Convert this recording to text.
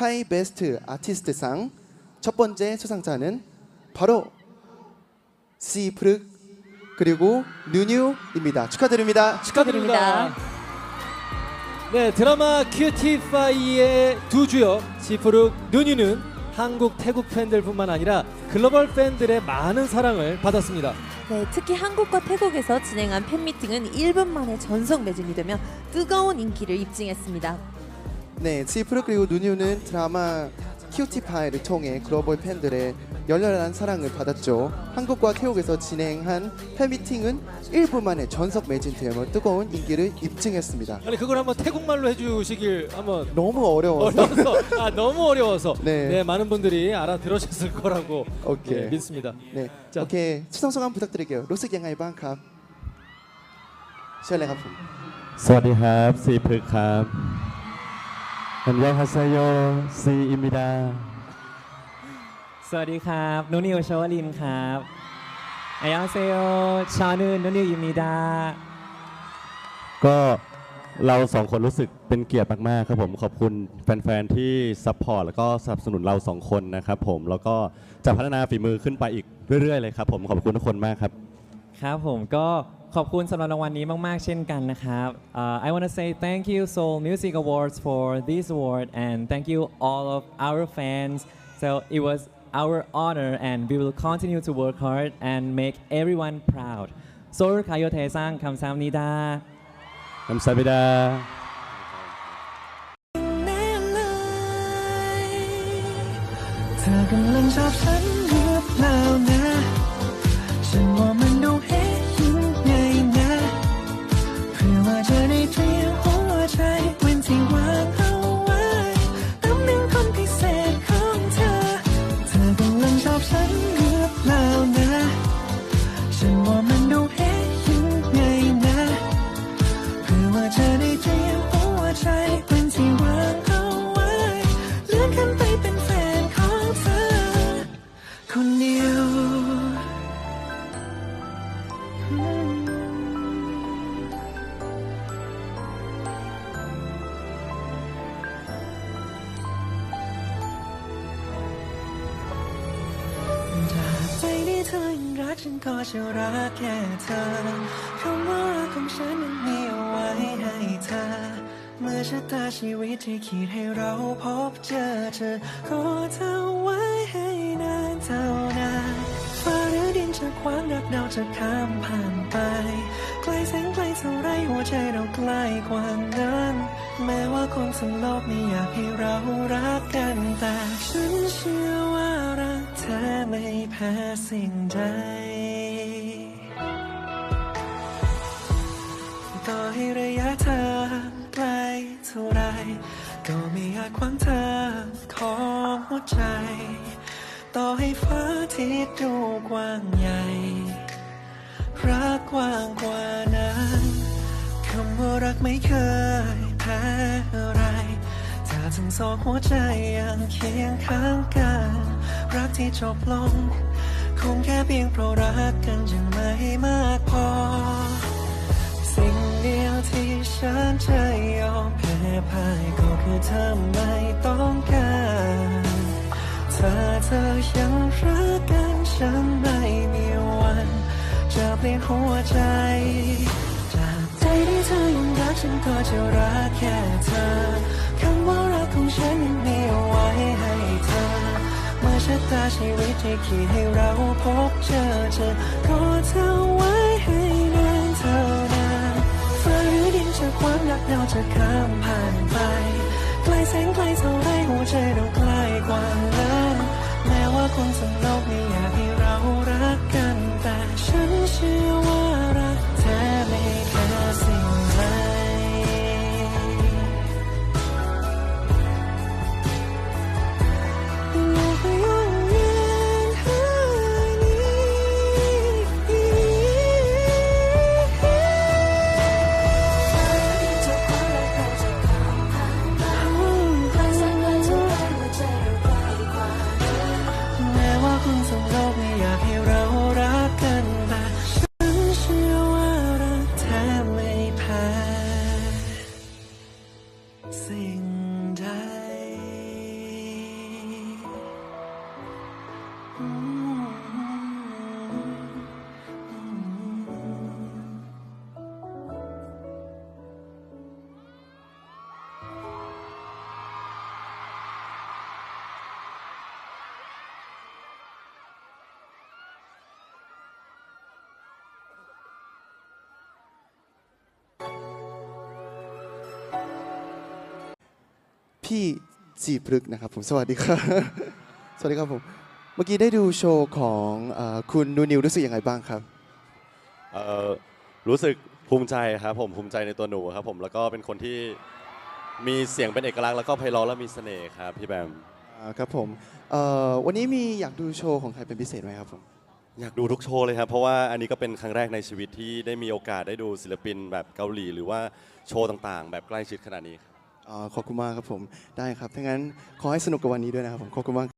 타이 베스트 아티스트상 첫 번째 수상자는 바로 시프륵 그리고 뉴뉴입니다. 축하드립니다. 축하드립니다. 네, 드라마 큐티파이의 두 주역 지프룩 누니는 한국 태국 팬들뿐만 아니라 글로벌 팬들의 많은 사랑을 받았습니다. 네, 특히 한국과 태국에서 진행한 팬미팅은 1분 만에 전석 매진이 되며 뜨거운 인기를 입증했습니다. 네, 지프르 그리고 누뉴는 드라마 큐티파이를 통해 글로벌 팬들의 열렬한 사랑을 받았죠. 한국과 태국에서 진행한 팬미팅은 1분 만에 전석 매진되며 뜨거운 인기를 입증했습니다. 아니 그걸 한번 태국말로 해주시길 한번 너무 어려워서 어려워서 아 너무 어려워서 네. 네, 많은 분들이 알아들으셨을 거라고 오케이. 네, 믿습니다. 네, 자. 오케이 수상 소감 부탁드릴게요. 로스ยังไงบ้างครับเชิญเลยครับผม สวัสดีครับซีพฤกษ์ครับ อันยองฮัสโยซีอิมิดา สวัสดีครับนุนิวชวลินครับอายองเซโยชานุนุนิวยูมิดา ก็เราสองคนรู้สึกเป็นเกียรติมากๆครับผมขอบคุณแฟนๆที่ซัพพอร์ตแล้วก็สนับสนุนเราสองคนนะครับผมแล้วก็จะพัฒนาฝีมือขึ้นไปอีกเรื่อยๆเลยครับผมขอบคุณทุกคนมากครับ ครับผมก็ ขอบคุณสำหรับรางวัลนี้มาก ๆ เช่นกันนะครับ uh, I want to say thank you Seoul Music Awards for this award and thank you all of our fans so it was our honor and we will continue to work hard and make everyone proud โซลคายโยเทซังคำซามนิดา น้ำซาบิดา เธอกำลังชอบฉันหรือเปล่า ห ธอยังรักฉันก็จะรักแค่เธอคำว่ารักของฉันนั้นมีเอาไว้ให้เธอ เมื่อชะตาชีวิตที่ขีดให้เราพบเจอเธอขอเธอไว้ให้นานเท่านานฟ้าหรือดินจะขวางรักเราจะข้ามผ่านไปไกลแสงไกลเท่าไรหัวใจเราใกล้กว่านั้น แม้ว่าคนทั้งโลกไม่อยากให้เรารักกันแต่ ไม่สิ่งใด ต่อให้ระยะทางไกลเท่าไร ก็ไม่อาจขวางทางของหัวใจ ต่อให้ฟ้าที่ดูกว้างใหญ่ รักกว้างกว่านั้นคำว่ารักไม่เคยแพ้อะไร ถ้าทั้งสองหัวใจยังเคียงข้างกัน รักที่จบลง คงแค่เพียงเพราะรักกันยังไม่มากพอ สิ่งเดียวที่ฉันจะยอมแพ้พ่ายก็คือเธอไม่ต้องการถ้าเธอยังรักกันฉันไม่มีวัน จะเปลี่ยนหัวใจ จากใจที่เธอยังรักฉันก็จะรักแค่เธอ ชีวิตที่ขีดให้เราพบเจอเจอขอเธอ พี่จีพฤกษ์นะครับผมสวัสดีครับสวัสดีครับผมเมื่อกี้ได้ดูโชว์ของเออคุณนูนิวรู้สึกยังไงบ้างครับ เอ่อรู้สึกภูมิใจครับผมภูมิใจในตัวหนูครับผมแล้วก็เป็นคนที่มีเสียงเป็นเอกลักษณ์แล้วก็ไพเราะและมีเสน่ห์ครับพี่แบมอ่าครับผมเอ่อวันนี้มีอยากดูโชว์ของใครเป็นพิเศษไหมครับผมอยากดูทุกโชว์เลยครับเพราะว่าอันนี้ก็เป็นครั้งแรกในชีวิตที่ได้มีโอกาสได้ดูศิลปินแบบเกาหลี หรือว่าโชว์ต่างๆ แบบใกล้ชิดขนาดนี้ครับอ่า ขอบคุณมากครับผมได้ครับถ้างั้นขอให้สนุกกับวันนี้ด้วยนะครับผมขอบคุณมาก